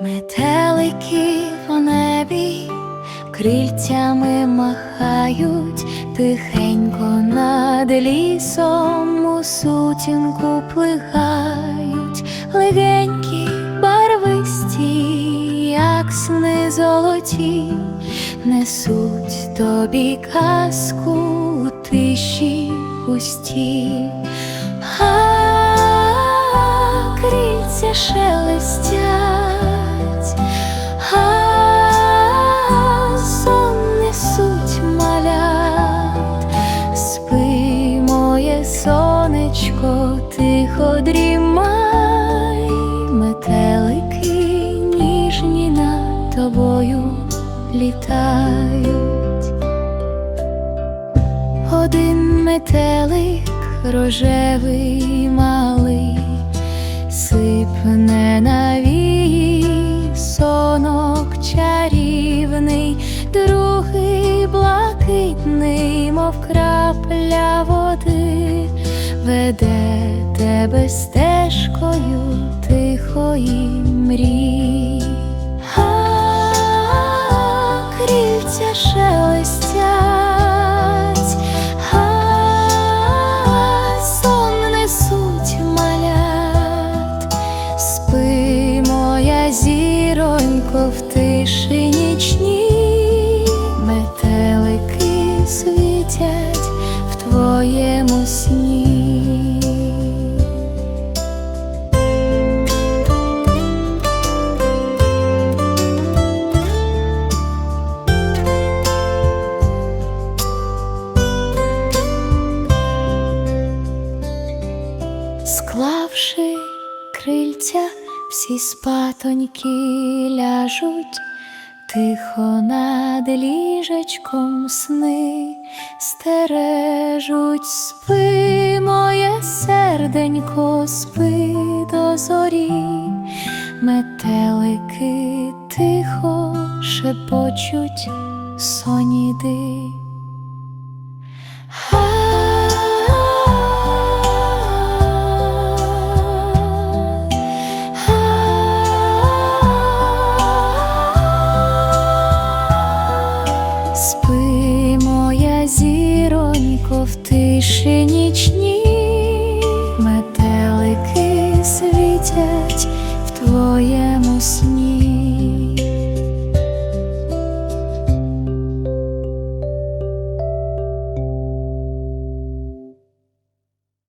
Метелики в небі крильцями махають, тихенько над лісом у сутінку плигають, легенькі, барвисті, як сни золоті, несуть тобі казку у тиші густі. А крильця шелестять, сонечко, тихо дрімай, метелики ніжні над тобою літають. Один метелик рожевий малий сипне на вії сонок чарівний, другий блакитний, мов крапля веде тебе стежкою тихої мрій. А шелестять, а сон несуть малят, спи, моя зіронько, в тиші нічній, метелики світять Склавши крильця, всі спатоньки ляжуть, тихо над ліжечком сни стережуть, спи, моє серденько, спи до зорі, метелики тихо шепочуть соніди. в тиші нічні мете.